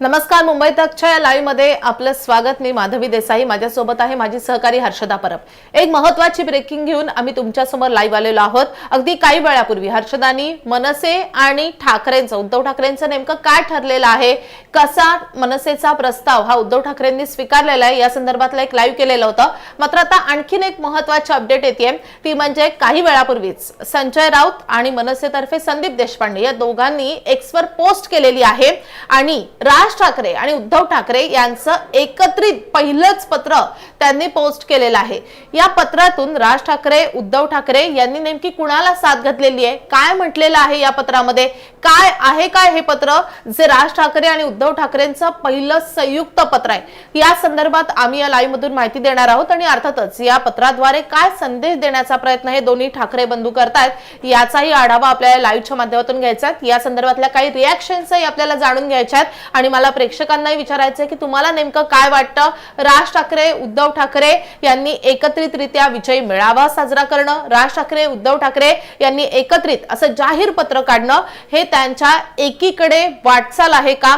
नमस्कार मुंबई तकच्या या लाईव्हमध्ये आपलं स्वागत. मी माधवी देसाई. माझ्यासोबत आहे माझी सहकारी हर्षदा परब. एक महत्वाची ब्रेकिंग घेऊन आम्ही तुमच्यासमोर लाईव्ह आलेलो आहोत. अगदी काही वेळापूर्वी हर्षदानी मनसे आणि ठाकरेंचं उद्धव ठाकरेंचं नेमकं काय ठरलेलं आहे? कसा मनसेचा प्रस्ताव हा उद्धव ठाकरेंनी स्वीकारलेला आहे? या संदर्भातला एक लाईव्ह केलेलं होतं. मात्र आता आणखीन एक महत्वाची अपडेट येते ती म्हणजे काही वेळापूर्वीच संजय राऊत आणि मनसेतर्फे संदीप देशपांडे या दोघांनी एक्सवर पोस्ट केलेली आहे. आणि राज ठाकरे आणि उद्धव ठाकरे यांचं एकत्रित पहिलंच पत्र त्यांनी पोस्ट केलेलं आहे. या पत्रातून राज ठाकरे उद्धव ठाकरे यांनी नेमकी कुणाला साथ घातलेली आहे? काय म्हटलेलं आहे या पत्रामध्ये? काय आहे काय हे पत्र? जे राज ठाकरे आणि उद्धव ठाकरेंचं पहिलं संयुक्त पत्र आहे. या संदर्भात आम्ही या लाईव्ह मधून माहिती देणार आहोत आणि अर्थातच या पत्राद्वारे काय संदेश देण्याचा प्रयत्न हे दोन्ही ठाकरे बंधू करतायत याचाही आढावा आपल्याला लाईव्हच्या माध्यमातून घ्यायचा आहे. या संदर्भातल्या काही रिॲक्शन्सही आपल्याला जाणून घ्यायच्या आहेत आणि मला प्रेक्षकांनाही विचारायचं आहे की तुम्हाला नेमकं काय वाटतं? राज ठाकरे उद्धव ठाकरे यांनी एकत्रितरित्या विजयी मेळावा साजरा करणं राज ठाकरे उद्धव ठाकरे यांनी एकत्रित असं जाहीर पत्र काढणं हे त्यांच्या एकीकडे वाटचाल आहे का?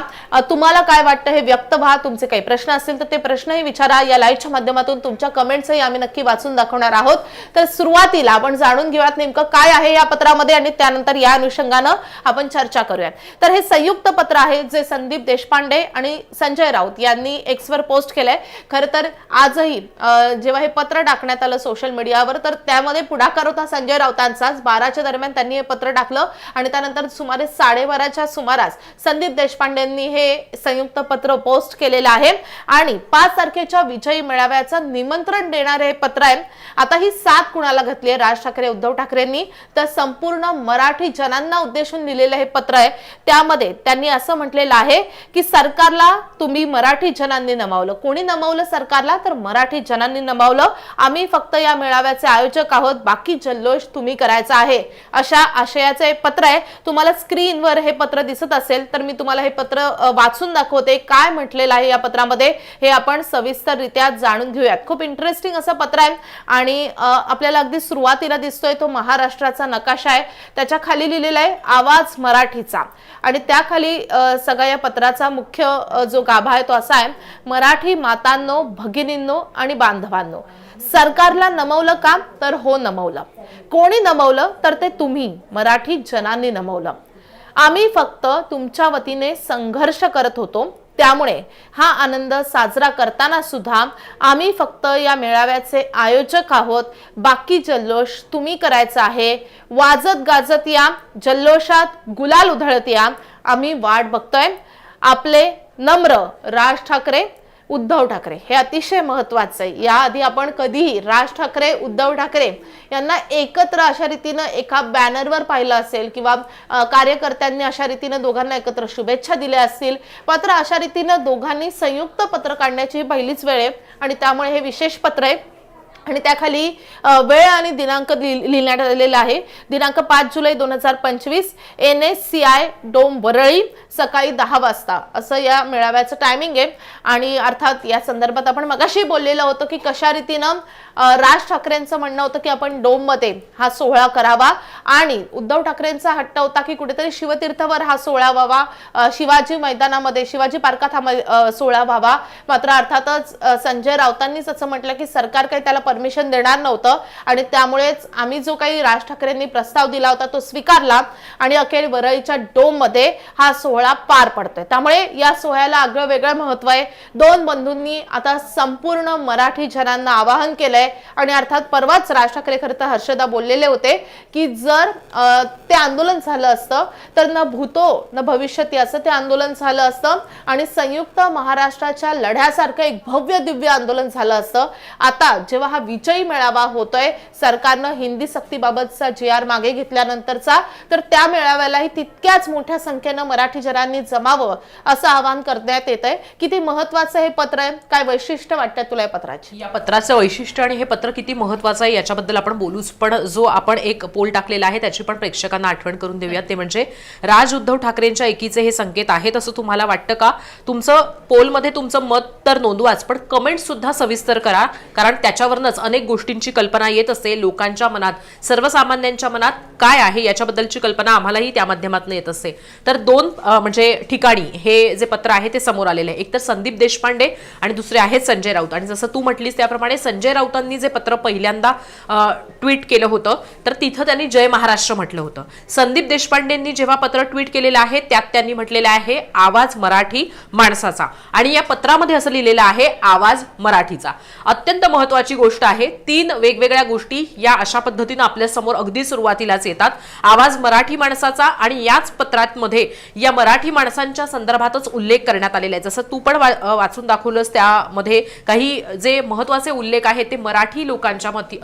तुम्हाला काय वाटतं? हे व्यक्त व्हा. तुमचे काही प्रश्न असतील तर ते प्रश्नही विचारा. या लाईव्हच्या माध्यमातून तुमच्या कमेंट्सही आम्ही नक्की वाचून दाखवणार आहोत. तर सुरुवातीला आपण जाणून घेऊयात नेमकं काय आहे या पत्रामध्ये आणि त्यानंतर या अनुषंगानं आपण चर्चा करूयात. तर हे संयुक्त पत्र आहे जे संदीप देशपांडे आणि संजय राऊत यांनी एक्सवर पोस्ट केलंय. खरं तर आजही जेव्हा हे पत्र टाकण्यात आलं सोशल मीडियावर तर त्यामध्ये पुढाकार होता संजय राऊतांचाच. बाराच्या दरम्यान त्यांनी हे पत्र टाकलं आणि त्यानंतर सुमारे साडेबाराच्या सुमारास संदीप देशपांडेंनी हे संयुक्त पत्र पोस्ट केलेलं आहे. आणि पाच तारखेच्या विजयी मेळाव्याचं निमंत्रण देणारे हे पत्र आहे. आता ही साथ कुणाला घातली आहे राज ठाकरे उद्धव ठाकरेंनी. तर संपूर्ण मराठी जनांना उद्देशून लिहिलेलं हे पत्र आहे. त्यामध्ये त्यांनी असं म्हटलेलं आहे की की सरकारला तुम्ही मराठी जनांनी नमावलं. कोणी नमावलं सरकारला? तर मराठी जनांनी नमावलं. आम्ही फक्त या मेळाव्याचे आयोजक आहोत. बाकी जल्लोष तुम्ही करायचा आहे. अशा आशयाचे हे पत्र आहे. तुम्हाला स्क्रीनवर हे पत्र दिसत असेल तर मी तुम्हाला हे पत्र वाचून दाखवते. काय म्हटलेलं आहे या पत्रामध्ये हे आपण सविस्तररित्या जाणून घेऊयात. खूप इंटरेस्टिंग असं पत्र आहे. आणि आपल्याला अगदी सुरुवातीला दिसतोय तो महाराष्ट्राचा नकाशा आहे. त्याच्याखाली लिहिलेला आहे आवाज मराठीचा. आणि त्याखाली सगळ्या या पत्राचा मुख्य जो गाभा आहे तो असा आहे मराठी मातांनो भगिनींनो आणि बांधवांनो. सरकारला नमवलं का? तर हो नमवलं. कोणी नमवलं? तर ते तुम्ही मराठी जनांनी नमवलं. आम्ही फक्त तुमच्या वतीने संघर्ष करत होतो. त्यामुळे हा आनंद साजरा करताना सुद्धा आम्ही फक्त या मेळाव्याचे आयोजक आहोत. बाकी जल्लोष तुम्ही करायचा आहे. वाजत गाजत या जल्लोषात गुलाल उधळत या आम्ही वाट बघतोय. आपले नम्र राज ठाकरे उद्धव ठाकरे. हे अतिशय महत्वाचं आहे. याआधी आपण कधीही राज ठाकरे उद्धव ठाकरे यांना एकत्र अशा रीतीनं एका बॅनरवर पाहिलं असेल किंवा कार्यकर्त्यांनी अशा रीतीनं दोघांना एकत्र शुभेच्छा दिल्या असतील मात्र अशा रीतीनं दोघांनी संयुक्त पत्र काढण्याची ही पहिलीच वेळ आहे आणि त्यामुळे हे विशेष पत्र आहे. आणि त्याखाली वेळ आणि दिनांक लिहिण्यात आलेला आहे. दिनांक पाच जुलै दोन हजार पंचवीस N S C I dome Worli सकाळी दहा वाजता. असं या मेळाव्याचं टायमिंग आहे. आणि अर्थात या संदर्भात आपण मगाशी बोललेलं होतं की कशा रीतीनं राज ठाकरेंचं म्हणणं होतं की आपण डोममध्ये हा सोहळा करावा. आणि उद्धव ठाकरेंचा हट्ट होता की कुठेतरी शिवतीर्थवर हा सोहळा व्हावा. शिवाजी मैदानामध्ये शिवाजी पार्कात हा सोहळा व्हावा. मात्र अर्थातच संजय राऊतांनीच असं म्हटलं की सरकार काही त्याला परमिशन देणार नव्हतं. आणि त्यामुळेच आम्ही जो काही राज ठाकरेंनी प्रस्ताव दिला होता तो स्वीकारला. आणि अखेर वरळीच्या डोममध्ये हा सोहळा पार पडतोय. त्यामुळे या सोहळ्याला आगळं वेगळं महत्त्व आहे. दोन बंधूंनी आता संपूर्ण मराठी जनांना आवाहन केलंय आणि अर्थात परवाच राज ठाकरे खरं तर हर्षदा बोललेले होते की जर ते आंदोलन झालं असतं तर न भूतो न भविष्यती असं ते आंदोलन झालं असतं आणि संयुक्त महाराष्ट्राच्या लढ्यासारखं एक भव्य दिव्य आंदोलन झालं असतं. आता जेव्हा हा विजयी मेळावा होतोय सरकारनं हिंदी सक्तीबाबतचा जी आर मागे घेतल्यानंतरचा तर त्या मेळाव्यालाही तितक्याच मोठ्या संख्येनं मराठी जनांनी जमावं असं आवाहन करण्यात येत आहे किती महत्वाचं हे पत्र आहे? काय वैशिष्ट्य वाटतं तुला या पत्राची? या पत्राचं वैशिष्ट्य आणि हे पत्र किती महत्वाचं आहे याच्याबद्दल आपण बोलूच. पण जो आपण एक पोल टाकलेला आहे त्याची पण प्रेक्षकांना आठवण करून देऊयात. ते म्हणजे राज उद्धव ठाकरेंच्या एकीचे हे संकेत आहेत असं तुम्हाला वाटतं का? तुमचं पोलमध्ये तुमचं मत तर नोंदवाच पण कमेंट सुद्धा सविस्तर करा. कारण त्याच्यावरनच अनेक गोष्टींची कल्पना येत असते लोकांच्या मनात. सर्वसामान्यांच्या मनात काय आहे याच्याबद्दलची कल्पना आम्हालाही त्या माध्यमातून येत असते. तर दोन म्हणजे ठिकाणी हे जे पत्र आहे ते समोर आलेले आहे. एक तर संदीप देशपांडे आणि दुसरे आहेत संजय राऊत. आणि जसं तू म्हटलीस त्याप्रमाणे संजय राऊतांनी जे पत्र पहिल्यांदा ट्विट केलं होतं तर तिथं त्यांनी जय महाराष्ट्र म्हटलं होतं. संदीप देशपांडेंनी जेव्हा पत्र ट्विट केलेलं आहे त्यात त्यांनी म्हटलेलं आहे आवाज मराठी माणसाचा. आणि या पत्रामध्ये असं लिहिलेलं आहे आवाज मराठीचा. अत्यंत महत्वाची गोष्ट आहे तीन वेगवेगळ्या गोष्टी या अशा पद्धतीनं आपल्यासमोर अगदी सुरुवातीलाच येतात. आवाज मराठी माणसाचा आणि याच पत्रात मध्ये या मराठी मराठी माणसांच्या संदर्भातच उल्लेख करण्यात आलेला आहे. जसं तू पण वाचून दाखवलंस त्यामध्ये काही जे महत्त्वाचे उल्लेख आहेत ते मराठी लोकांच्या मती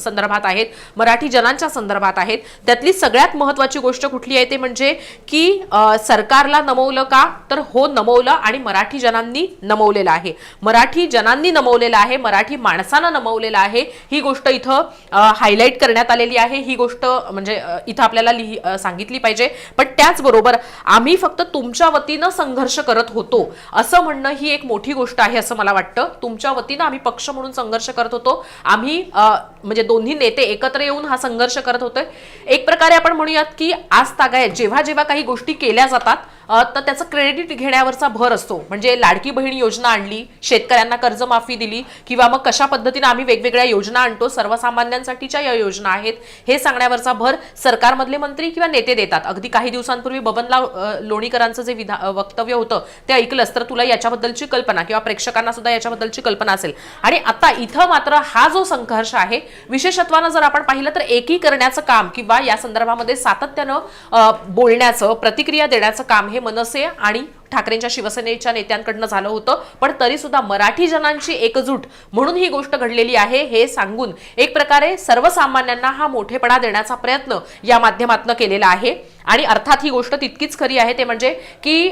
संदर्भात आहेत मराठी जनांच्या संदर्भात आहेत. त्यातली सगळ्यात महत्वाची गोष्ट कुठली आहे ते म्हणजे की सरकारला नमवलं का? तर हो नमवलं आणि मराठी जनांनी नमवलेलं आहे. मराठी जनांनी नमवलेलं आहे मराठी माणसानं नमवलेलं आहे ही गोष्ट इथं हायलाईट करण्यात आलेली आहे. ही गोष्ट म्हणजे इथं आपल्याला लिहि सांगितली पाहिजे. पण त्याचबरोबर आम्ही फक्त तुमच्या वतीनं संघर्ष करत होतो. असं म्हणणं ही एक मोठी गोष्ट आहे असं मला वाटतं. तुमच्या वतीनं आम्ही पक्ष म्हणून संघर्ष करत होतो. आम्ही म्हणजे दोन्ही नेते एकत्र येऊन हा संघर्ष करत होतोय. एक प्रकारे आपण म्हणूयात की आज तागायत जेव्हा जेव्हा काही गोष्टी केल्या जातात तर त्याचं क्रेडिट घेण्यावरचा भर असतो. म्हणजे लाडकी बहीण योजना आणली शेतकऱ्यांना कर्जमाफी दिली किंवा मग कशा पद्धतीने आम्ही वेगवेगळ्या योजना आणतो सर्वसामान्यांसाठीच्या या योजना आहेत हे सांगण्यावरचा भर सरकारमधले मंत्री किंवा नेते देतात. अगदी काही दिवसांपूर्वी बबनराव लोणीकरांचं जे विधा वक्तव्य होतं ते ऐकलंस तर तुला याच्याबद्दलची कल्पना किंवा प्रेक्षकांना सुद्धा याच्याबद्दलची कल्पना असेल. आणि आता इथं मात्र हा जो संघर्ष आहे विशेषत्वानं जर आपण पाहिलं तर एकीकरण्याचं काम किंवा या संदर्भामध्ये सातत्यानं बोलण्याचं प्रतिक्रिया देण्याचं काम हे हे मनसे आणि ठाकरेंच्या शिवसेनेच्या नेत्यांकडनं झालं होतं. पण तरी सुद्धा मराठी जनांची एकजूट म्हणून ही गोष्ट घडलेली आहे हे सांगून एक प्रकारे सर्वसामान्यांना हा मोठेपणा देण्याचा प्रयत्न या माध्यमातून केलेला आहे. आणि अर्थात ही गोष्ट तितकीच खरी आहे ते म्हणजे की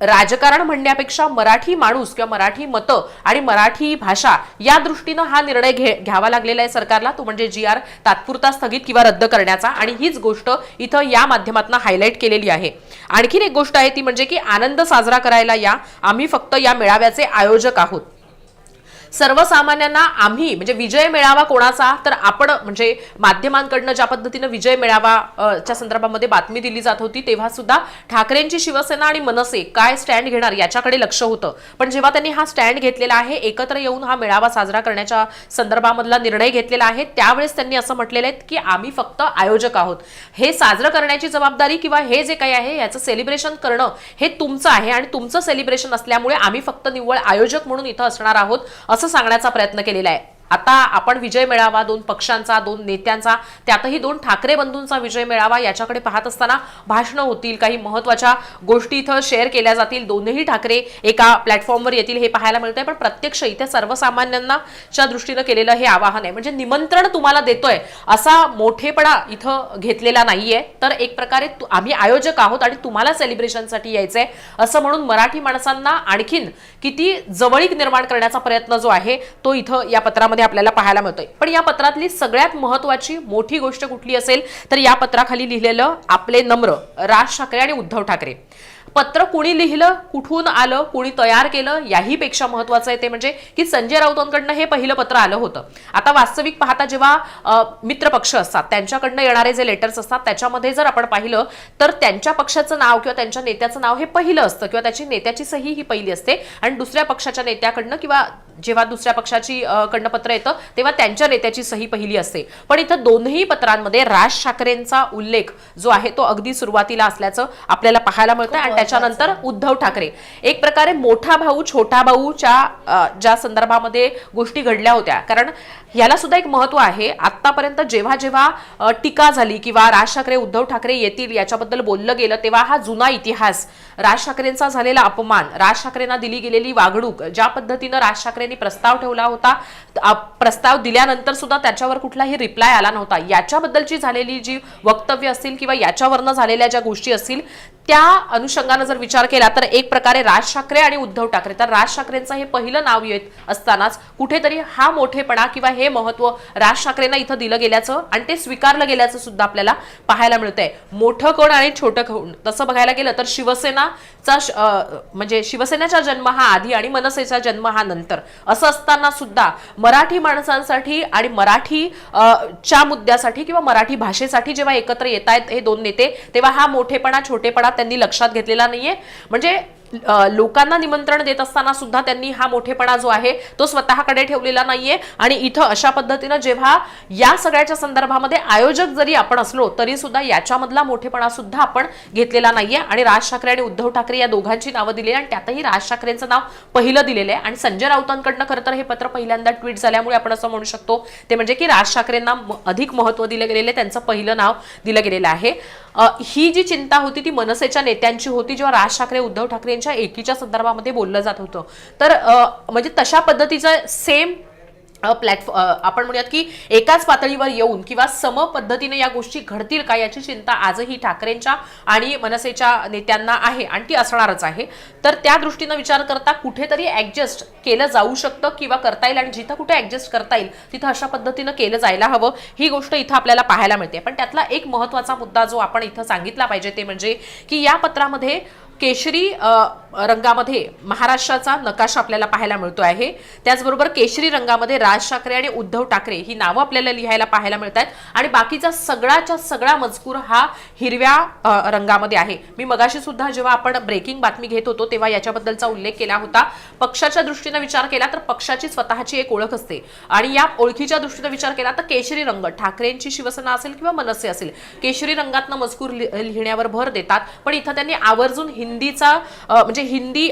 राजकारण म्हणण्यापेक्षा मराठी माणूस किंवा मराठी मतं आणि मराठी भाषा या दृष्टीनं हा निर्णय घे घ्यावा लागलेला आहे सरकारला. तो म्हणजे जी आर तात्पुरता स्थगित किंवा रद्द करण्याचा आणि हीच गोष्ट इथं या माध्यमातून हायलाईट केलेली आहे. आणखीन एक गोष्ट आहे ती म्हणजे की आनंद साजरा करायला या आम्ही फक्त या मेळाव्याचे आयोजक आहोत. सर्वसामान्यांना आम्ही म्हणजे विजय मिळावा कोणाचा तर आपण म्हणजे माध्यमांकडनं ज्या पद्धतीनं विजय मिळावा च्या संदर्भामध्ये बातमी दिली जात होती तेव्हा सुद्धा ठाकरेंची शिवसेना आणि मनसे काय स्टँड घेणार याच्याकडे लक्ष होतं. पण जेव्हा त्यांनी हा स्टँड घेतलेला आहे एकत्र येऊन हा मेळावा साजरा करण्याच्या संदर्भामधला निर्णय घेतलेला आहे त्यावेळेस त्यांनी असं म्हटलेलं आहे की आम्ही फक्त आयोजक आहोत. हे साजरं करण्याची जबाबदारी किंवा हे जे काही आहे याचं सेलिब्रेशन करणं हे तुमचं आहे आणि तुमचं सेलिब्रेशन असल्यामुळे आम्ही फक्त निव्वळ आयोजक म्हणून इथं असणार आहोत असं सांगण्याचा प्रयत्न केलेला आहे. आता आपण विजय मिळावा दोन पक्षांचा दोन नेत्यांचा त्यातही दोन ठाकरे बंधूंचा विजय मिळावा याच्याकडे पाहत असताना भाषणं होतील. काही महत्त्वाच्या गोष्टी इथं शेअर केल्या जातील. दोन्ही ठाकरे एका प्लॅटफॉर्मवर येतील हे पाहायला मिळतंय. पण प्रत्यक्ष इथे सर्वसामान्यांना च्या दृष्टीनं केलेलं हे आवाहन आहे. म्हणजे निमंत्रण तुम्हाला देतोय असा मोठेपणा इथं घेतलेला नाहीये. तर एक प्रकारे आम्ही आयोजक आहोत आणि तुम्हाला सेलिब्रेशनसाठी यायचंय असं म्हणून मराठी माणसांना आणखीन किती जवळीक निर्माण करण्याचा प्रयत्न जो आहे तो इथं या पत्रामध्ये आपल्याला पाहायला मिळतोय. पण या पत्रातली सगळ्यात महत्वाची मोठी गोष्ट कुठली असेल तर या पत्राखाली लिहिलेलं आपले नम्र राज ठाकरे आणि उद्धव ठाकरे. पत्र कुणी लिहिलं कुठून आलं कुणी तयार केलं याही पेक्षा महत्वाचं आहे ते म्हणजे की संजय राऊतांकडनं हे पहिलं पत्र आलं होतं. आता वास्तविक पाहता जेव्हा मित्रपक्ष असतात त्यांच्याकडनं येणारे जे लेटर्स असतात त्याच्यामध्ये जर आपण पाहिलं तर त्यांच्या पक्षाचं नाव किंवा त्यांच्या नेत्याचं नाव हे पहिलं असतं किंवा त्याची नेत्याची सही ही पहिली असते. आणि दुसऱ्या पक्षाच्या नेत्याकडनं किंवा जेव्हा दुसऱ्या पक्षाची अ, कडनं पत्र येतं तेव्हा त्यांच्या नेत्याची सही पहिली असते. पण इथं दोन्ही पत्रांमध्ये राज ठाकरेंचा उल्लेख जो आहे तो अगदी सुरुवातीला असल्याचं आपल्याला पाहायला मिळतं आणि त्याच्यानंतर उद्धव ठाकरे. एक प्रकारे मोठा भाऊ छोटा भाऊच्या ज्या संदर्भामध्ये गोष्टी घडल्या होत्या. कारण याला सुद्धा एक महत्त्व आहे. आतापर्यंत जेव्हा जेव्हा टीका झाली किंवा राज ठाकरे उद्धव ठाकरे येतील याच्याबद्दल बोललं गेलं तेव्हा हा जुना इतिहास राज ठाकरेंचा झालेला अपमान राज ठाकरेंना दिली गेलेली वागणूक ज्या पद्धतीनं राज यांनी प्रस्ताव ठेवला होता. प्रस्ताव दिल्यानंतर सुद्धा त्याच्यावर कुठलाही रिप्लाय आला नव्हता. याच्याबद्दलची झालेली जी वक्तव्य असतील किंवा याच्यावरनं झालेल्या ज्या गोष्टी असतील त्या अनुषंगानं जर विचार केला तर एक प्रकारे राज ठाकरे आणि उद्धव ठाकरे. तर राज ठाकरेंचं हे पहिलं नाव येत असतानाच कुठेतरी हा मोठेपणा किंवा हे महत्त्व राज ठाकरेंना इथं दिलं गेल्याचं आणि ते स्वीकारलं गेल्याचं सुद्धा आपल्याला पाहायला मिळतंय. मोठं कोण आणि छोटं कोण? तसं बघायला गेलं तर शिवसेनाचा श- म्हणजे शिवसेनेचा जन्म हा आधी आणि मनसेचा जन्म हा नंतर. असं असताना सुद्धा मराठी माणसांसाठी आणि मराठी च्या मुद्द्यासाठी किंवा मराठी भाषेसाठी जेव्हा एकत्र येत आहेत हे दोन नेते तेव्हा हा मोठेपणा छोटेपणा त्यांनी लक्षात घेतलेला नाहीये. म्हणजे लोकांना निमंत्रण देत असताना सुद्धा त्यांनी हा मोठेपणा जो आहे तो स्वतःकडे ठेवलेला नाहीये. आणि इथं अशा पद्धतीनं जेव्हा या सगळ्याच्या संदर्भामध्ये आयोजक जरी आपण असलो तरी सुद्धा याच्यामधला मोठेपणा सुद्धा आपण घेतलेला नाहीये. आणि राज ठाकरे आणि उद्धव ठाकरे या दोघांची नावं दिली आणि त्यातही राज ठाकरेंचं नाव पहिलं दिलेलं आहे. आणि संजय राऊतांकडनं खरं तर हे पत्र पहिल्यांदा ट्विट झाल्यामुळे आपण असं म्हणू शकतो ते म्हणजे की राज ठाकरेंना म- अधिक महत्त्व दिलं गेलेलं आहे त्यांचं पहिलं नाव दिलं गेलेलं आहे. ही जी चिंता होती ती मनसेच्या नेत्यांची होती जेव्हा राज ठाकरे उद्धव ठाकरे यांच्या एकीच्या संदर्भामध्ये बोललं जात होतं. तर म्हणजे तशा पद्धतीचं सेम प्लॅटफॉर्म आपण म्हणूयात की एकाच पातळीवर येऊन किंवा सम पद्धतीने या गोष्टी घडतील का याची चिंता आजही ठाकरेंच्या आणि मनसेच्या नेत्यांना आहे आणि ती असणारच आहे. तर त्या दृष्टीनं विचार करता कुठेतरी ॲडजस्ट केलं जाऊ शकतं किंवा करता येईल आणि जिथं कुठे ॲडजस्ट करता येईल तिथं अशा पद्धतीनं केलं जायला हवं. ही गोष्ट इथं आपल्याला पाहायला मिळते. पण त्यातला एक महत्त्वाचा मुद्दा जो आपण इथं सांगितला पाहिजे ते म्हणजे की या पत्रामध्ये केशरी रंगामध्ये महाराष्ट्राचा नकाशा आपल्याला पाहायला मिळतो आहे. त्याचबरोबर केशरी रंगामध्ये राज ठाकरे आणि उद्धव ठाकरे ही नावं आपल्याला लिहायला पाहायला मिळत आहेत आणि बाकीचा सगळाच्या सगळा मजकूर हा हिरव्या रंगामध्ये आहे. मी मगाशी सुद्धा जेव्हा आपण ब्रेकिंग बातमी घेत होतो तेव्हा याच्याबद्दलचा उल्लेख केला होता. पक्षाच्या दृष्टीनं विचार केला तर पक्षाची स्वतःची एक ओळख असते. आणि या ओळखीच्या दृष्टीनं विचार केला तर केशरी रंग ठाकरेंची शिवसेना असेल किंवा मनसे असेल केशरी रंगातनं मजकूर लिहिण्यावर भर देतात. पण इथं त्यांनी आवर्जून हिंदीचा म्हणजे हिंदी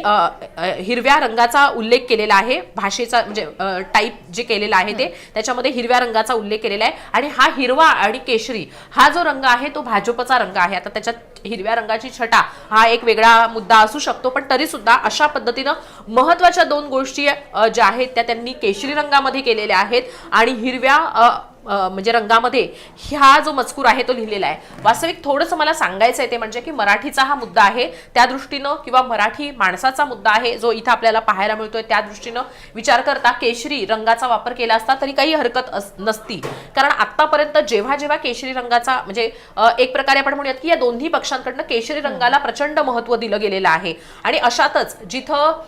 हिरव्या रंगाचा उल्लेख केलेला आहे. भाषेचा म्हणजे टाईप जे केलेलं आहे ते त्याच्यामध्ये हिरव्या रंगाचा उल्लेख केलेला आहे. आणि हा हिरवा आणि केशरी हा जो रंग आहे तो भाजपचा रंग आहे. आता त्याच्यात हिरव्या रंगाची छटा हा एक वेगळा मुद्दा असू शकतो पण तरी सुद्धा अशा पद्धतीनं महत्त्वाच्या दोन गोष्टी ज्या आहेत त्या त्यांनी केशरी रंगामध्ये केलेल्या आहेत. आणि हिरव्या म्हणजे रंगामध्ये हा जो मजकूर आहे तो लिहिलेला आहे. वास्तविक थोडंसं मला सांगायचं आहे ते म्हणजे की मराठीचा हा मुद्दा आहे त्या दृष्टीनं किंवा मराठी माणसाचा मुद्दा आहे जो इथं आपल्याला पाहायला मिळतोय त्या दृष्टीनं विचार करता केशरी रंगाचा वापर केला असता तरी काही हरकत अस- नसती. कारण आतापर्यंत जेव्हा जेव्हा केशरी रंगाचा म्हणजे एक प्रकारे आपण म्हणूयात की या दोन्ही पक्षांकडनं केशरी रंगाला प्रचंड महत्त्व दिलं गेलेलं आहे. आणि अशातच जिथं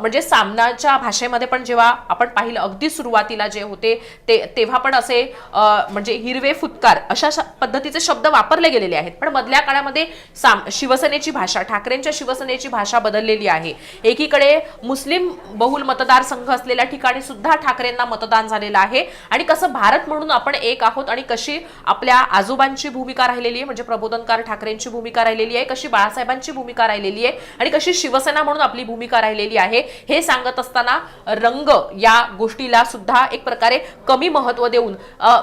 म्हणजे सामनाच्या भाषेमध्ये पण जेव्हा आपण पाहिलं अगदी सुरुवातीला जे होते ते तेव्हा पण असे म्हणजे हिरवे फुतकार अशा पद्धतीचे शब्द वापरले गेलेले आहेत. पण मधल्या काळामध्ये साम शिवसेनेची भाषा ठाकरेंच्या शिवसेनेची भाषा बदललेली आहे. एकीकडे मुस्लिम बहुल मतदारसंघ असलेल्या ठिकाणी सुद्धा ठाकरेंना मतदान झालेलं आहे. आणि कसं भारत म्हणून आपण एक आहोत आणि कशी आपल्या आजोबांची भूमिका राहिलेली आहे म्हणजे प्रबोधनकार ठाकरेंची भूमिका राहिलेली आहे कशी बाळासाहेबांची भूमिका राहिलेली आहे आणि कशी शिवसेना म्हणून आपली भूमिका राहिलेली आहे हे सांगत असताना रंग या गोष्टीला सुद्धा एक प्रकारे कमी महत्त्व देऊन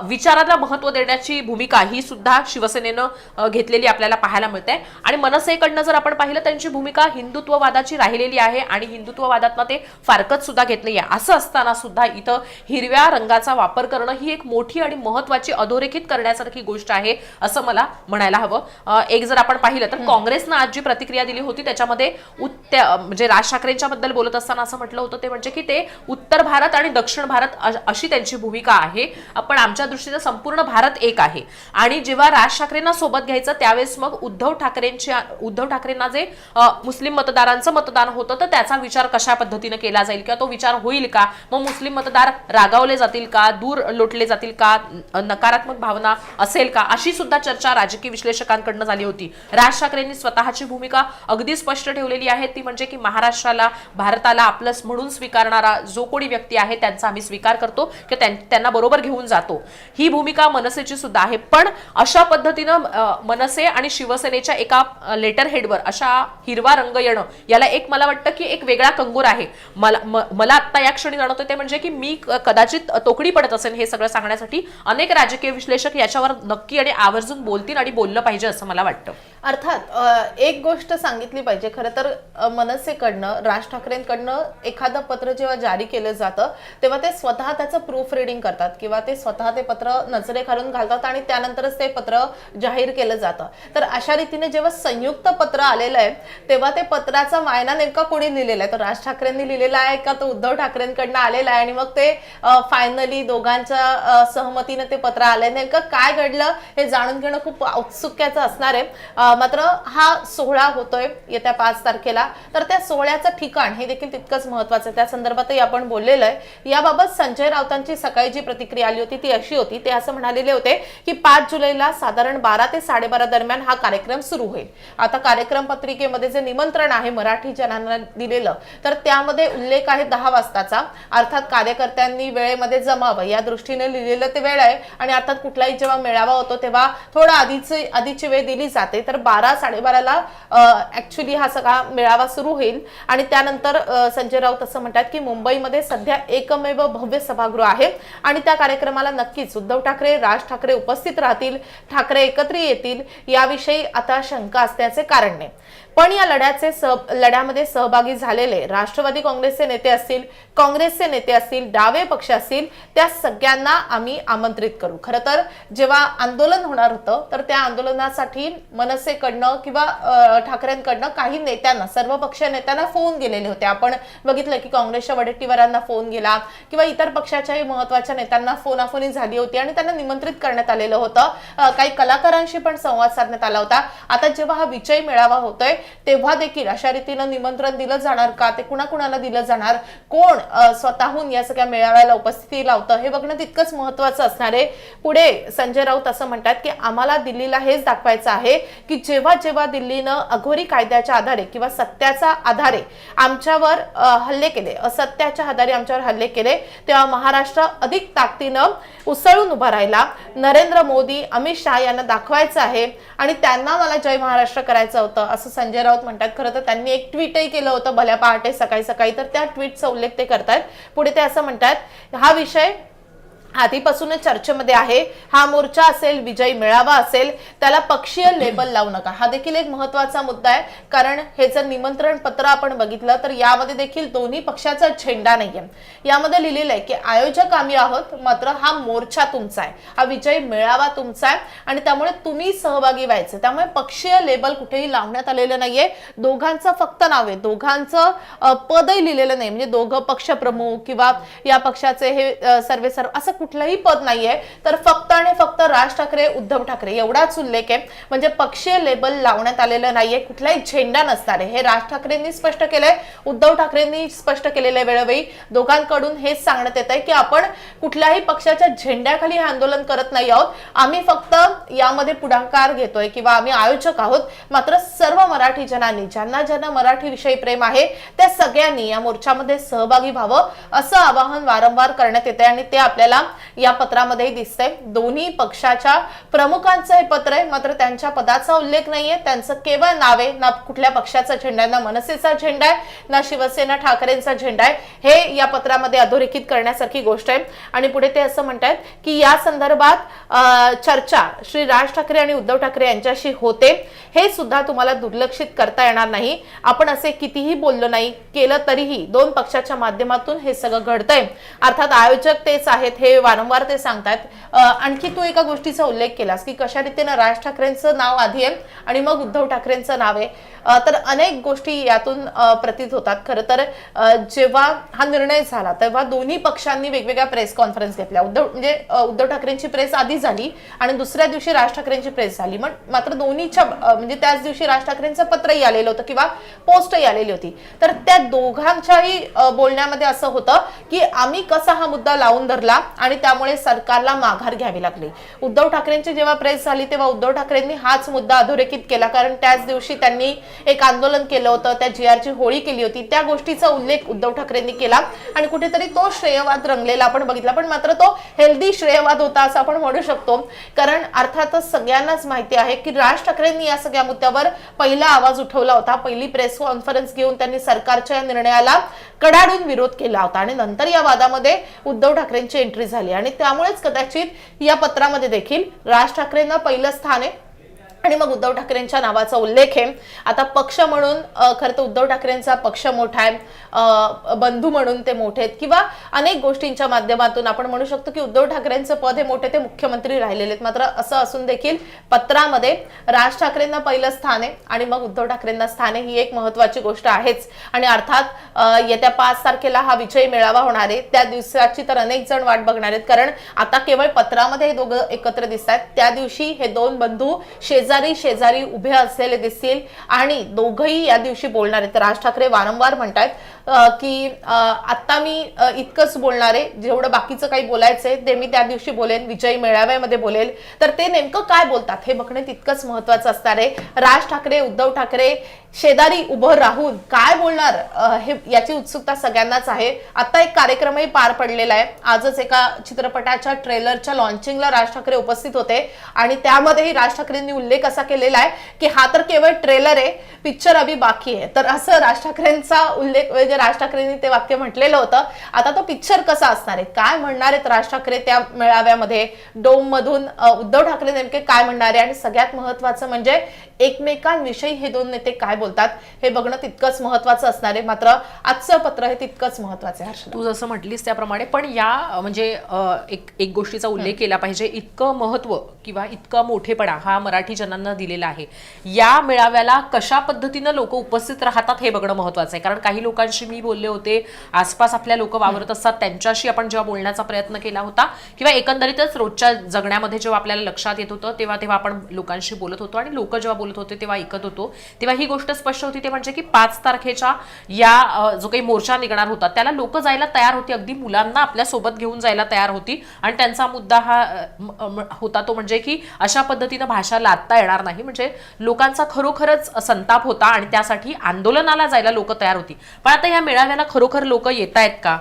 विचाराला महत्त्व देण्याची भूमिका ही सुद्धा शिवसेनेनं घेतलेली आपल्याला पाहायला मिळते आणि मनसेकडनं जर आपण पाहिलं त्यांची भूमिका हिंदुत्ववादाची राहिलेली आहे आणि हिंदुत्ववादातनं ते फारकत सुद्धा घेत नाहीये. असं असताना सुद्धा इथं हिरव्या रंगाचा वापर करणं ही एक मोठी आणि महत्वाची अधोरेखित करण्यासारखी गोष्ट आहे असं मला म्हणायला हवं. एक जर आपण पाहिलं तर काँग्रेसनं आज जी प्रतिक्रिया दिली होती त्याच्यामध्ये म्हणजे राज ठाकरेंच्या बद्दल बोलत असताना असं म्हटलं होतं ते म्हणजे की ते उत्तर भारत आणि दक्षिण भारत अशी त्यांची भूमिका आहे. पण आमच्या दृष्टीनं संपूर्ण भारत एक आहे. आणि जेव्हा राज ठाकरेंना सोबत घ्यायचं त्यावेळेस मग उद्धव ठाकरेंच्या उद्धव ठाकरेंना जे मुस्लिम मतदारांचं मतदान होतं तर त्याचा विचार कशा पद्धतीने केला जाईल? किंवा तो विचार होईल का? मग मुस्लिम मतदार रागावले जातील का? दूर लोटले जातील का? नकारात्मक भावना असेल का? अशी सुद्धा चर्चा राजकीय विश्लेषकांकडनं झाली होती. राज ठाकरेंनी स्वतःची भूमिका अगदी स्पष्ट ठेवलेली आहे. ती म्हणजे की महाराष्ट्राला भारताला आपलंच म्हणून स्वीकारणारा जो कोणी व्यक्ती आहे त्यांचा आम्ही स्वीकार करतो की त्यां- त्यांना बरोबर घेऊन जातो. ही भूमिका मनसेची सुद्धा आहे. पण अशा पद्धतीनं मनसे आणि शिवसेनेच्या एका लेटर हेडवर अशा हिरवा रंग येणं याला एक मला वाटतं की एक वेगळा कंगूर आहे. मला मला आत्ता या क्षणी जाणवतं ते म्हणजे की मी कदाचित तोकडी पडत असेल हे सगळं सांगण्यासाठी अनेक राजकीय विश्लेषक याच्यावर नक्की आणि आवर्जून बोलतील आणि बोललं पाहिजे असं मला वाटतं. अर्थात एक गोष्ट सांगितली पाहिजे. खरं तर मनसेकडनं राज ठाकरेंकडनं एखादं पत्र जेव्हा जारी केलं जातं तेव्हा ते स्वतः त्याचं प्रूफ रिडिंग करतात किंवा ते स्वतः ते पत्र नजरे खालून घालतात आणि त्यानंतरच ते पत्र जाहीर केलं जातं. तर अशा रीतीने जेव्हा संयुक्त पत्र आलेलं आहे तेव्हा ते पत्राचा मायना नेमका कोणी लिहिलेला आहे? तो राज ठाकरेंनी लिहिलेला आहे का तो उद्धव ठाकरेंकडनं आलेला आहे? आणि मग ते फायनली दोघांच्या सहमतीनं सहमतीने ते पत्र आलंय? नेमकं काय घडलं हे जाणून घेणं खूप औत्सुक्याचं असणार आहे. मात्र हा सोहळा होतोय येत्या पाच तारखेला. तर त्या सोहळ्याचं ठिकाण हे देखील तितकंच महत्वाचं आहे. त्या संदर्भातही आपण बोललेलं आहे. याबाबत संजय राऊतांची सकाळी जी प्रतिक्रिया आली होती ती अशी होती. ते असं म्हणालेले होते की पाच जुलैला साधारण बारा ते साडेबारा दरम्यान हा कार्यक्रम सुरू होईल. आता कार्यक्रम पत्रिकेमध्ये जे निमंत्रण आहे मराठी जनांना दिलेलं तर त्यामध्ये उल्लेख आहे दहा वाजताचा. अर्थात कार्यकर्त्यांनी वेळेमध्ये जमावं. या दृष्टीने लिहिलेलं ते वेळ आहे. आणि अर्थात कुठलाही जेव्हा मेळावा होतो तेव्हा थोडा आधीची आधीची वेळ दिली जाते. तर बारा साडेबाराला ऍक्च्युली हा सगळा मेळावा सुरू होईल. आणि त्यानंतर संजय राऊत असं म्हणतात की मुंबईमध्ये सध्या एकमेव भव्य सभागृह आहे. आणि त्या कार्यक्रमाला नक्कीच उद्धव ठाकरे राज ठाकरे उपस्थित राहतील ठाकरे एकत्र येतील याविषयी आता शंका असण्याचे कारण नाही. पण या लढ्याचे सह लढ्यामध्ये सहभागी झालेले राष्ट्रवादी काँग्रेसचे नेते असतील काँग्रेसचे नेते असतील डावे पक्ष असतील त्या सगळ्यांना आम्ही आमंत्रित करू. खरं तर जेव्हा आंदोलन होणार होतं तर त्या आंदोलनासाठी मनसेकडनं किंवा ठाकरेंकडनं काही नेत्यांना सर्व पक्षीय नेत्यांना फोन गेलेले होते. आपण बघितलं की काँग्रेसच्या वडेट्टीवारांना फोन गेला किंवा इतर पक्षाच्याही महत्त्वाच्या नेत्यांना फोनाफोनी झाली होती आणि त्यांना निमंत्रित करण्यात आलेलं होतं. काही कलाकारांशी पण संवाद साधण्यात आला होता. आता जेव्हा हा विजय मेळावा होतोय तेव्हा देखील अशा रीतीनं निमंत्रण दिलं जाणार का? ते कुणाकुणाला दिलं जाणार? कोण स्वतःहून या सगळ्या मेळाव्याला उपस्थिती लावतं? हे बघणं तितकंच महत्वाचं असणार आहे. पुढे संजय राऊत असं म्हणतात की आम्हाला दिल्लीला हेच दाखवायचं आहे की की जेव्हा जेव्हा दिल्लीनं अघोरी कायद्याच्या आधारे किंवा सत्याच्या आधारे आमच्यावर हल्ले केले असत्याच्या आधारे आमच्यावर हल्ले केले तेव्हा महाराष्ट्र अधिक ताकदीनं उसळून उभा राहिला. नरेंद्र मोदी अमित शहा यांना दाखवायचं आहे आणि त्यांना मला जय महाराष्ट्र करायचं होतं असं संजय राऊत म्हणतात. खरं तर त्यांनी एक ट्विटही केलं होतं भल्या पहाटे सकाळी सकाळी तर त्या ट्विटचा उल्लेख ते करतात पुढे ते असं म्हणतात हा विषय आधीपासूनच चर्चेमध्ये आहे. हा मोर्चा असेल विजयी मेळावा असेल त्याला पक्षीय लेबल लावू नका. हा देखील एक महत्त्वाचा मुद्दा आहे. कारण हे जर निमंत्रण पत्र आपण बघितलं तर यामध्ये देखील दोन्ही पक्षाचा झेंडा नाहीये. यामध्ये लिहिलेलं आहे की आयोजक आम्ही आहोत मात्र हा मोर्चा तुमचा आहे. हा विजयी मेळावा तुमचा आहे. आणि त्यामुळे तुम्ही सहभागी व्हायचं. त्यामुळे पक्षीय लेबल कुठेही लावण्यात आलेलं नाहीये. दोघांचं फक्त नाव आहे. दोघांचं पदही लिहिलेलं नाही. म्हणजे दोघं पक्षप्रमुख किंवा या पक्षाचे हे सर्वे सर्व असं कुठलंही पद नाहीये तर फक्त आणि फक्त राज ठाकरे उद्धव ठाकरे एवढाच उल्लेख आहे. म्हणजे पक्षीय लेबल लावण्यात आलेलं नाहीये कुठलाही झेंडा नसणार आहे. हे राज ठाकरेंनी स्पष्ट केलंय उद्धव ठाकरेंनी स्पष्ट केलेलं आहे वेळोवेळी दोघांकडून हेच सांगण्यात येत आहे की आपण कुठल्याही पक्षाच्या झेंड्याखाली हे आंदोलन करत नाही आहोत. आम्ही फक्त यामध्ये पुढाकार घेतोय किंवा आम्ही आयोजक आहोत. मात्र सर्व मराठी जनांनी ज्यांना ज्यांना मराठी विषयी प्रेम आहे त्या सगळ्यांनी या मोर्चामध्ये सहभागी व्हावं असं आवाहन वारंवार करण्यात येते आणि ते आपल्याला या पत्रामध्येही दिसतंय. दोन्ही पक्षाच्या प्रमुखांचं हे पत्र आहे. मात्र त्यांच्या पदाचा उल्लेख नाहीये. त्यांचं केवळ नाव आहे. ना कुठल्या पक्षाचा झेंडा आहे ना मनसेचा झेंडा आहे ना शिवसेना ठाकरेंचा झेंडा आहे. हे या पत्रामध्ये अधोरेखित करण्यासारखी गोष्ट आहे. आणि पुढे ते असं म्हणतात की या संदर्भात अं, चर्चा श्री राज ठाकरे आणि उद्धव ठाकरे यांच्याशी होते. हे सुद्धा तुम्हाला दुर्लक्षित करता येणार नाही. आपण असे कितीही बोललो नाही केलं तरीही दोन पक्षाच्या माध्यमातून हे सगळं घडतंय. अर्थात आयोजक तेच आहेत हे वारंवार ते सांगतात. आणखी तू एका गोष्टीचा उल्लेख केलास की कशा रीतीनं राज ठाकरेंचं नाव आधी आहे आणि मग उद्धव ठाकरेंचं नाव आहे. तर अनेक गोष्टी यातून प्रतीत होतात. खरं तर जेव्हा हा निर्णय झाला तेव्हा दोन्ही पक्षांनी वेगवेगळ्या प्रेस कॉन्फरन्स घेतल्या. उद्धव म्हणजे उद्धव ठाकरेंची प्रेस आधी झाली आणि दुसऱ्या दिवशी राज ठाकरेंची प्रेस झाली. मग मात्र दोन्हीच्या म्हणजे त्याच दिवशी राज ठाकरेंचं पत्रही आलेलं होतं किंवा पोस्टही आलेली होती. तर त्या दोघांच्याही बोलण्यामध्ये असं होतं की आम्ही कसा हा मुद्दा लावून धरला आणि त्यामुळे सरकारला माघार घ्यावी लागली. उद्धव ठाकरेंची जेव्हा प्रेस झाली तेव्हा उद्धव ठाकरेंनी हाच मुद्दा अधोरेखित केला. कारण त्याच दिवशी त्यांनी एक आंदोलन केलं होतं त्या जी आरची होळी केली होती. त्या गोष्टीचा उल्लेख उद्धव ठाकरेंनी केला आणि कुठेतरी तो श्रेयवाद रंगलेला आपण बघितला. पण मात्र तो हेल्दी श्रेयवाद होता असं आपण म्हणू शकतो. कारण अर्थातच सगळ्यांनाच माहिती आहे की राज ठाकरेंनी या सगळ्या मुद्द्यावर पहिला आवाज उठवला होता. पहिली प्रेस कॉन्फरन्स घेऊन त्यांनी सरकारच्या या निर्णयाला कडाडून विरोध केला होता. आणि नंतर या वादामध्ये उद्धव ठाकरेंची एंट्री झाली. आणि त्यामुळेच कदाचित या पत्रामध्ये देखील राज ठाकरेंना पहिलं स्थान आहे. आणि मग उद्धव ठाकरेंच्या नावाचा उल्लेख आहे. आता पक्ष म्हणून खरं तर उद्धव ठाकरेंचा पक्ष मोठा आहे. बंधू म्हणून ते मोठे आहेत. किंवा अनेक गोष्टींच्या माध्यमातून आपण म्हणू शकतो की उद्धव ठाकरेंचं पद हे मोठे ते मुख्यमंत्री राहिलेले आहेत. मात्र असं असून देखील पत्रामध्ये राज ठाकरेंना पहिलं स्थान आहे आणि मग उद्धव ठाकरेंना स्थान आहे ही एक महत्वाची गोष्ट आहेच. आणि अर्थात येत्या पाच तारखेला हा विजयी मेळावा होणार आहे. त्या दिवसाची तर अनेक जण वाट बघणार आहेत. कारण आता केवळ पत्रामध्ये हे दोघं एकत्र दिसत आहेत त्या दिवशी हे दोन बंधू शेजार शेजारी उभे असलेले दिसतील आणि दोघंही या दिवशी बोलणार आहेत. राज ठाकरे वारंवार म्हणतात की आत्ता मी इतकंच बोलणार आहे. जेवढं बाकीचं काही बोलायचं आहे ते मी त्या दिवशी बोलेन विजयी मेळाव्यामध्ये बोलेल. तर ते नेमकं काय बोलतात हे बघणे तितकंच महत्वाचं असणार आहे. राज ठाकरे उद्धव ठाकरे शेजारी उभं राहून काय बोलणार हे याची उत्सुकता सगळ्यांनाच आहे. आता एक कार्यक्रमही पार पडलेला आहे. आजच एका चित्रपटाच्या ट्रेलरच्या लॉन्चिंगला राज ठाकरे उपस्थित होते. आणि त्यामध्येही राज ठाकरेंनी उल्लेख असा केलेला आहे की हा तर केवळ ट्रेलर आहे पिक्चर अभि बाकी आहे. तर असं राज ठाकरेंचा उल्लेख म्हणजे म्हणजे राज ठाकरेंनी ते वाक्य म्हटलेलं होतं. आता तो पिक्चर कसा असणार आहे? काय म्हणणार आहेत राज ठाकरे त्या मेळाव्यामध्ये? डोम मधून उद्धव ठाकरे नेमके काय म्हणणार आहे? आणि सगळ्यात महत्वाचं म्हणजे एकमेकांविषयी हे दोन नेते काय बोलतात? हे बघणं तितकंच महत्वाचं असणार आहे. मात्र आजचं पत्र हे तितकंच महत्वाचं आहे तू जसं म्हटलीस त्याप्रमाणे पण या म्हणजे एक एक गोष्टीचा उल्लेख केला पाहिजे. इतकं महत्त्व किंवा इतका मोठेपणा हा मराठी जनांना दिलेला आहे. या मेळाव्याला कशा पद्धतीनं लोक उपस्थित राहतात हे बघणं महत्वाचं आहे. कारण काही लोकांशी मी बोलले होते आसपास आपल्या लोक वावरत असतात त्यांच्याशी आपण जेव्हा बोलण्याचा प्रयत्न केला होता किंवा एकंदरीतच रोजच्या जगण्यामध्ये जेव्हा आपल्याला लक्षात येत होतं तेव्हा तेव्हा आपण लोकांशी बोलत होतो आणि लोक जेव्हा बोलत होते तेव्हा ऐकत होतो. तेव्हा ही गोष्ट स्पष्ट होती ते म्हणजे की पाच तारखेच्या या जो काही मोर्चा निघणार होता त्याला लोक जायला तयार होती. अगदी मुलांना आपल्यासोबत घेऊन जायला तयार होती आणि त्यांचा मुद्दा हा होता तो म्हणजे की अशा पद्धतीनं भाषा लादता येणार नाही. म्हणजे लोकांचा खरोखरच संताप होता आणि त्यासाठी आंदोलनाला जायला लोक तयार होती. पण आता या मेळाव्याला खरोखर लोक येत आहेत का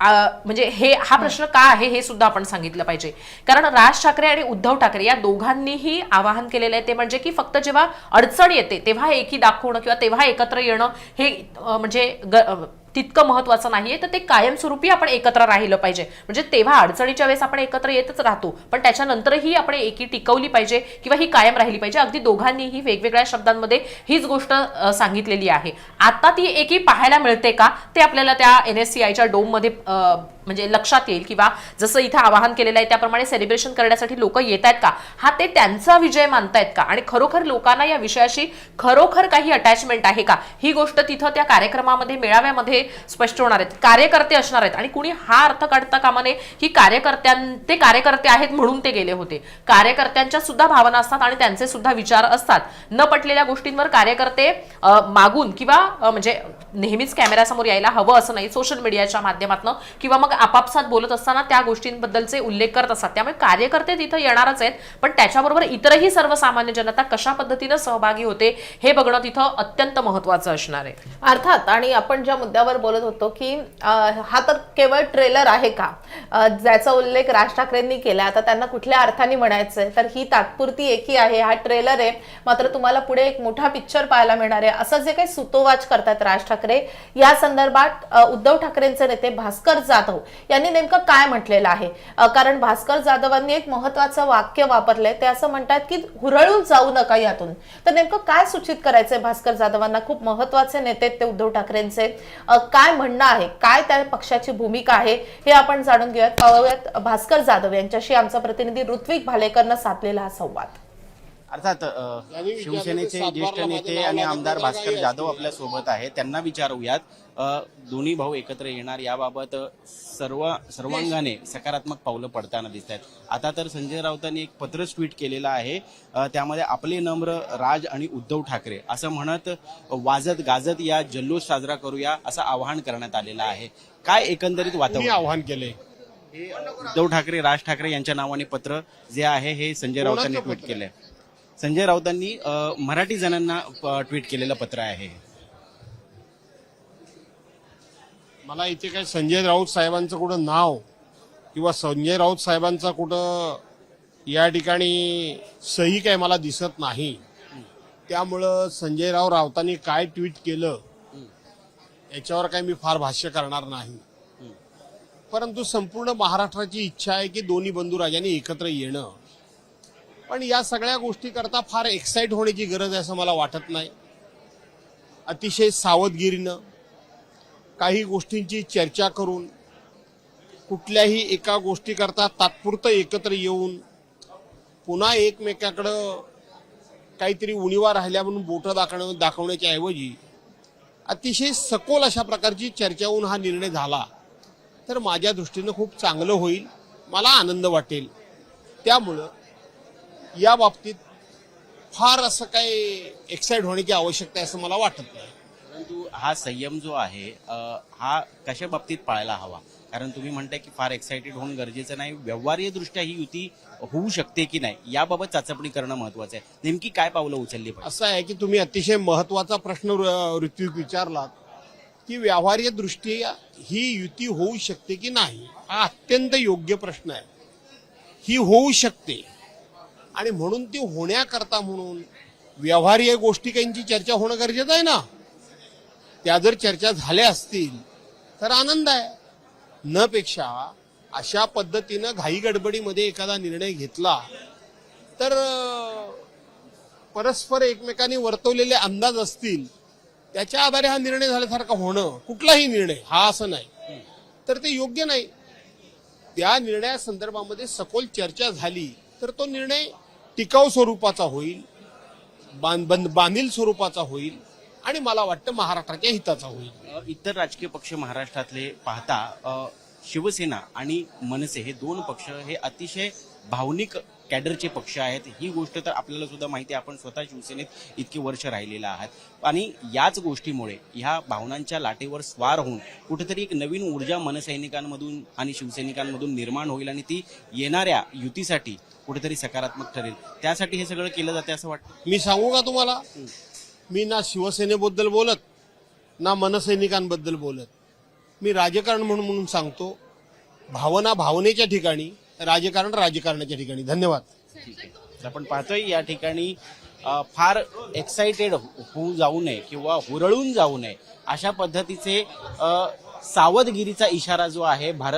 म्हणजे हे हा प्रश्न का आहे हे सुद्धा आपण सांगितलं पाहिजे. कारण राज ठाकरे आणि उद्धव ठाकरे या दोघांनीही आवाहन केलेलं आहे ते म्हणजे की फक्त जेव्हा अडचण येते तेव्हा एकी दाखवणं किंवा तेव्हा एकत्र येणं हे म्हणजे ग- तितकं महत्वाचं नाहीये तर ते कायमस्वरूपी आपण एकत्र राहिलं पाहिजे. म्हणजे तेव्हा अडचणीच्या वेळेस आपण एकत्र येतच राहतो पण त्याच्यानंतरही आपण एकी टिकवली पाहिजे किंवा ही कायम राहिली पाहिजे. अगदी दोघांनीही वेगवेगळ्या शब्दांमध्ये हीच गोष्ट सांगितलेली आहे. आता ती एकी पाहायला मिळते का? ते आपल्याला त्या एन एस सी आयच्या डोममध्ये म्हणजे लक्षात येईल किंवा जसं इथं आवाहन केलेलं आहे त्याप्रमाणे सेलिब्रेशन करण्यासाठी लोक येत आहेत का? हा ते त्यांचा विजय मानतायत का? आणि खरोखर लोकांना या विषयाशी खरोखर काही अटॅचमेंट आहे का? ही गोष्ट तिथं त्या कार्यक्रमामध्ये मेळाव्यामध्ये स्पष्ट होणार आहेत. कार्यकर्ते असणार आहेत. आणि कुणी हा अर्थ काढता कामा नये की कार्यकर्त्यां ते कार्यकर्ते आहेत म्हणून ते गेले होते. कार्यकर्त्यांच्या सुद्धा भावना असतात आणि त्यांचे सुद्धा विचार असतात. न पटलेल्या गोष्टींवर कार्यकर्ते मागून किंवा म्हणजे नेहमीच कॅमेऱ्यासमोर यायला हवं असं नाही. सोशल मीडियाच्या माध्यमातून किंवा मग आपापसात बोलत असताना त्या गोष्टींबद्दलचे उल्लेख करत असतात. त्यामुळे कार्यकर्ते तिथं येणारच आहेत. पण त्याच्याबरोबर इतरही सर्वसामान्य जनता कशा पद्धतीनं सहभागी होते हे बघणं तिथं अत्यंत महत्वाचं असणार आहे. अर्थात आणि आपण ज्या मुद्द्यावर बोलत होतो की हा तर केवळ ट्रेलर आहे का? ज्याचा उल्लेख राज ठाकरेंनी केला आता त्यांना कुठल्या अर्थाने म्हणायचंय तर ही तात्पुरती एकी आहे हा ट्रेलर आहे. मात्र तुम्हाला पुढे एक मोठा पिक्चर पाहायला मिळणार आहे. असं जे काही सुतोवाच करतात राज ठाकरे या संदर्भात उद्धव ठाकरेंचे नेते भास्कर जाधव यांनी नेमकं काय म्हटलेलं आहे? कारण भास्कर जाधवांनी एक महत्वाचं वाक्य वापरलंय ते असं म्हणतात की हुरळून जाऊ नका यातून. तर नेमकं काय सूचित करायचंय भास्कर जाधवांना? खूप महत्त्वाचे नेते ते उद्धव ठाकरेंचे. काय म्हणणं आहे? काय त्या पक्षाची भूमिका आहे? हे आपण जाणून घेऊयात. पाहूयात भास्कर जाधव यांच्याशी आमचा प्रतिनिधी ऋत्विक भालेकरनं साधलेला हा संवाद. अर्थात शिवसेनेचे ज्येष्ठ नेते आणि आमदार भास्कर जाधव आपल्यासोबत आहेत. त्यांना विचारूयात. दोन्ही भाऊ एकत्र येणार याबाबत सर्व सर्वांगाने सकारात्मक पावलं पडताना दिसत आहेत आता तर संजय राऊतांनी एक पत्रच ट्विट केलेलं आहे. त्यामध्ये आपले नम्र राज आणि उद्धव ठाकरे असं म्हणत वाजत गाजत या जल्लोष साजरा करूया असं आवाहन करण्यात आलेलं आहे. काय एकंदरीत वातावरण? आव्हान केले उद्धव ठाकरे राज ठाकरे यांच्या नावाने पत्र जे आहे हे संजय राऊतांनी ट्विट पत्र? केलंय. संजय राऊतांनी मराठी जणांना ट्विट केलेलं पत्र आहे. मला इथे काय संजय राऊत साहेबांचं कुठं नाव किंवा संजय राऊत साहेबांचा कुठं या ठिकाणी सही काय मला दिसत नाही. त्यामुळं संजय राव राऊतांनी काय ट्विट केलं याच्यावर काय मी फार भाष्य करणार नाही. परंतु संपूर्ण महाराष्ट्राची इच्छा आहे की दोन्ही बंधू राजांनी एकत्र येणं. पण या सगळ्या गोष्टी करता फार एक्साईट होण्याची गरज आहे असं मला वाटत नाही. अतिशय सावधगिरीनं काही गोष्टींची चर्चा करून कुठल्याही एका गोष्टीकरता तात्पुरतं एकत्र येऊन पुन्हा एकमेकाकडं काहीतरी उणीवा राहिल्या म्हणून बोटं दाखवणं दाखवण्याच्या ऐवजी अतिशय सखोल अशा प्रकारची चर्चा होऊन हा निर्णय झाला. तर माझ्या दृष्टीनं खूप चांगलं होईल मला आनंद वाटेल. त्यामुळं या बाबतीत फार असं काही एक्साईट होण्याची आवश्यकता आहे असं मला वाटत नाही. हा संयम जो आहे हा कशा बाबतीत पाळायला हवा? कारण तुम्ही म्हणताय की फार एक्साइटेड होणं गरजेचं नाही. व्यवहारीय दृष्ट्या ही युती होऊ शकते की नाही याबाबत चाचपणी करणं महत्वाचं आहे. नेमकी काय पावलं उचलली असं आहे की तुम्ही अतिशय महत्त्वाचा प्रश्न ऋ- ऋत्विक विचारलात की व्यवहार्य दृष्टी ही युती होऊ शकते की नाही? हा अत्यंत योग्य प्रश्न आहे. ही होऊ शकते. आणि म्हणून ती होण्याकरता म्हणून व्यवहार्य गोष्टी काहींची चर्चा होणं गरजेचं आहे ना? त्या जर चर्चा झाल्या असतील तर आनंद आहे. न पेक्षा अशा पद्धतीनं घाई गडबडीमध्ये एखादा निर्णय घेतला तर परस्पर एकमेकांनी वर्तवलेले अंदाज असतील त्याच्या आधारे हा निर्णय झाल्यासारखा होणं कुठलाही निर्णय हा असं नाही. तर ते योग्य नाही. त्या निर्णयासंदर्भामध्ये सखोल चर्चा झाली तर तो निर्णय टिकाऊ स्वरूपाचा होईल बंद- बांधील स्वरूपाचा होईल. आणि मला वाटतं महाराष्ट्राच्या हिताचा होईल. इतर राजकीय पक्ष महाराष्ट्रातले पाहता शिवसेना आणि मनसे हे दोन पक्ष हे अतिशय भावनिक कॅडरचे पक्ष आहेत. ही गोष्ट तर आपल्याला सुद्धा माहिती आहे. आपण स्वतः शिवसेनेत इतकी वर्ष राहिलेला आहात. आणि याच गोष्टीमुळे ह्या भावनांच्या लाटेवर स्वार होऊन कुठेतरी एक नवीन ऊर्जा मनसैनिकांमधून आणि शिवसैनिकांमधून निर्माण होईल आणि ती येणाऱ्या युतीसाठी कुठेतरी सकारात्मक ठरेल. त्यासाठी हे सगळं केलं जाते असं वाटतं? मी सांगू का तुम्हाला? मी ना शिवसेनेबद्दल बोलत ना मनसैनिकांबद्दल बोलत. मी राजकारण म्हणून म्हणून सांगतो भावना भावनेच्या ठिकाणी राजकारण राजकारणाच्या ठिकाणी. धन्यवाद. आपण पाहतोय या ठिकाणी फार एक्साइटेड होऊ जाऊ नये किंवा हुरळून जाऊ नये अशा पद्धतीचे सावधगिरीचा इशारा जो आहे भार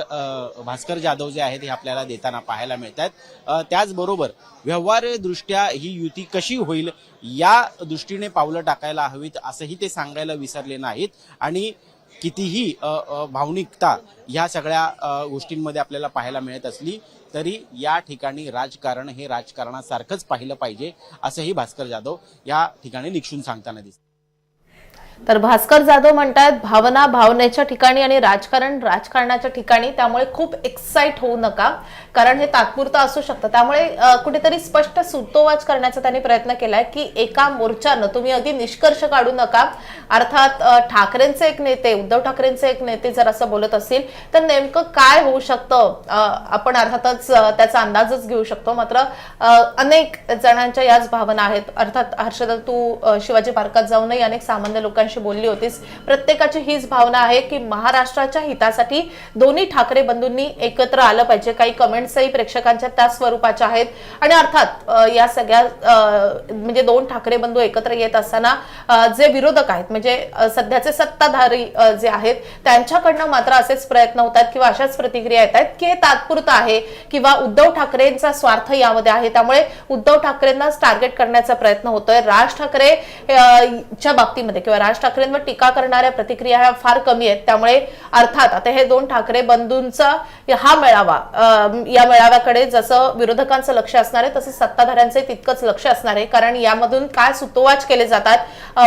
भास्कर जाधव जे आहेत हे आपल्याला देताना पाहायला मिळत आहेत त्याचबरोबर व्यवहारदृष्ट्या ही युती कशी होईल या दृष्टीने पावलं टाकायला हवीत असंही ते सांगायला विसरले नाहीत. आणि कितीही भावनिकता ह्या सगळ्या गोष्टींमध्ये आपल्याला पाहायला मिळत असली तरी या ठिकाणी राजकारण हे राजकारणासारखंच पाहिलं पाहिजे असंही भास्कर जाधव या ठिकाणी निक्षून सांगताना दिसतं तर भास्कर जाधव म्हणतात भावना भावनेच्या ठिकाणी आणि राजकारण राजकारणाच्या ठिकाणी त्यामुळे खूप एक्साइट होऊ नका. कारण हे तात्पुरतं असू शकतं. त्यामुळे कुठेतरी स्पष्ट सुतोवाच करण्याचा त्यांनी प्रयत्न केलाय की एका मोर्चानं तुम्ही अगदी निष्कर्ष काढू नका. अर्थात ठाकरेंचे एक नेते उद्धव ठाकरेंचे एक नेते जर असं बोलत असतील तर नेमकं काय होऊ शकतं? आपण अर्थातच त्याचा अंदाजच घेऊ शकतो. मात्र अनेक जणांच्या याच भावना आहेत. अर्थात हर्षदा तू शिवाजी पार्कात जाऊनही अनेक सामान्य पत्रकारांशी बोलली होतीस. प्रत्येकाची हीच भावना आहे की महाराष्ट्राच्या हितासाठी दोन्ही ठाकरे बंधूंनी एकत्र आलं पाहिजे. काही कमेंट्सही प्रेक्षकांच्या त्याच स्वरूपाच्या आहेत. आणि अर्थात या सगळ्या म्हणजे दोन ठाकरे बंधू एकत्र येत असताना जे विरोधक आहेत म्हणजे सध्याचे सत्ताधारी जे आहेत त्यांच्याकडनं मात्र असेच प्रयत्न होतात किंवा अशाच प्रतिक्रिया येत आहेत की हे तात्पुरतं आहे किंवा उद्धव ठाकरेंचा स्वार्थ यामध्ये आहे. त्यामुळे उद्धव ठाकरेंनाच टार्गेट करण्याचा प्रयत्न होतोय. राज ठाकरे च्या बाबतीमध्ये किंवा राज ठाकरेंवर टीका करणाऱ्या प्रतिक्रिया ह्या फार कमी आहेत. त्यामुळे अर्थात आता हे दोन ठाकरे बंधूंचा हा मेळावा या मेळाव्याकडे जसं विरोधकांचं लक्ष असणार आहे तसं सत्ताधाऱ्यांचे तितकंच लक्ष असणार आहे. कारण यामधून काय सुतोवाच केले जातात?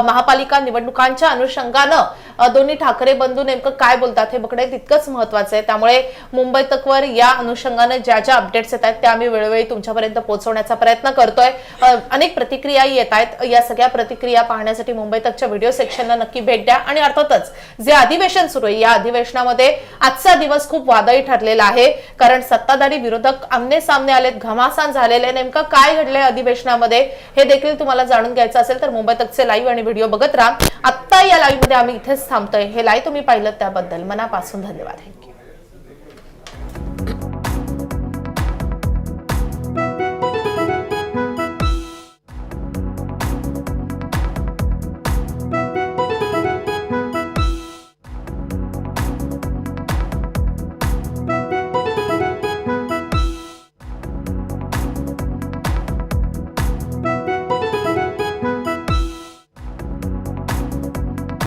महापालिका निवडणुकांच्या अनुषंगानं दोन्ही ठाकरे बंधू नेमकं काय बोलतात हे बघणे तितकंच महत्वाचं आहे. त्यामुळे मुंबई तकवर या अनुषंगानं ज्या ज्या अपडेट्स येत आहेत त्या आम्ही वेळोवेळी तुमच्यापर्यंत पोहोचवण्याचा प्रयत्न करतोय. अनेक प्रतिक्रियाही येत आहेत. या सगळ्या प्रतिक्रिया पाहण्यासाठी मुंबई तकच्या व्हिडिओ सेक्शनला नक्की भेट द्या. आणि अर्थातच जे अधिवेशन सुरू आहे या अधिवेशनामध्ये आजचा दिवस खूप वादळी ठरलेला आहे. कारण सत्ताधारी विरोधक आमने सामने आलेत घमासान झालेले नेमकं काय घडलंय अधिवेशनामध्ये हे देखील तुम्हाला जाणून घ्यायचं असेल तर मुंबई तकचे लाईव्ह आणि व्हिडिओ बघत राहा. आत्ता या लाईव्हमध्ये आम्ही इथेच थांबतोय हे लाईव्ह तुम्ही पाहिलं त्याबद्दल. मनापासून धन्यवाद.